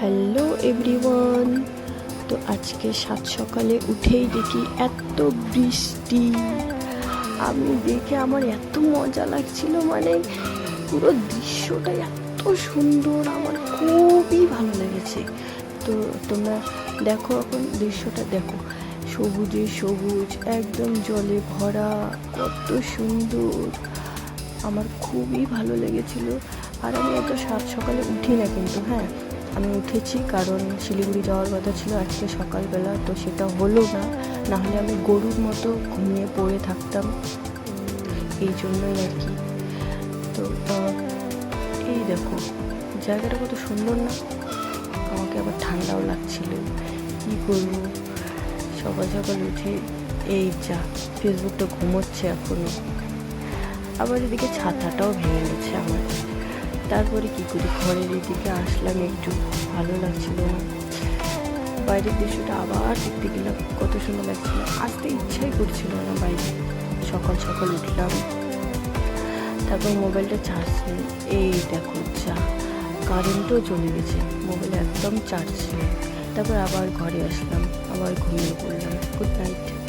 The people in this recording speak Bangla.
হ্যালো এভরিওয়ান তো আজকে সাত সকালে উঠেই দেখি এত বৃষ্টি। আমি দেখে আমার এত মজা লাগছিল মানে পুরো দৃশ্যটা এত সুন্দর, আমার খুবই ভালো লেগেছে। তো তোমরা দেখো এখন দৃশ্যটা, দেখো। সবুজে সবুজ, একদম জলে ভরা, কত সুন্দর। আমার খুবই ভালো লেগেছিল। আর আমি এত সাত সকালে উঠি না কিন্তু হ্যাঁ। আমি উঠেছি কারণ শিলিগুড়ি যাওয়ার কথা ছিল আজকে সকালবেলা, তো সেটা হলো না। না হলে আমি গরুর মতো ঘুমিয়ে পড়ে থাকতাম। এই জন্যই আর কি। তো এই দেখো, জায়গাটা কত সুন্দর না? আমাকে আবার ঠান্ডাও লাগছিল। কী করব? সকাল সকাল উঠে এই যা ফেসবুকটা ঘুমোচ্ছে এখনও আবার এদিকে ছাতাটাও ভেঙে গেছে আমার। তারপরে কি করি? ঘরের এদিকে আসলাম, একটু ভালো লাগছিল না। বাইরের দৃশ্যটা আবার দেখতে গেলাম, কত সুন্দর লাগছিল। আসতে ইচ্ছাই করছিল না বাইরে। সকাল সকাল উঠলাম। তারপর মোবাইলটা চার্জ নেই এই দেখো, যা। কারেন্টও চলে গেছে। মোবাইল একদম চার্জ নেই তারপর আবার ঘরে আসলাম, আবার ঘুমিয়ে পড়লাম। Good night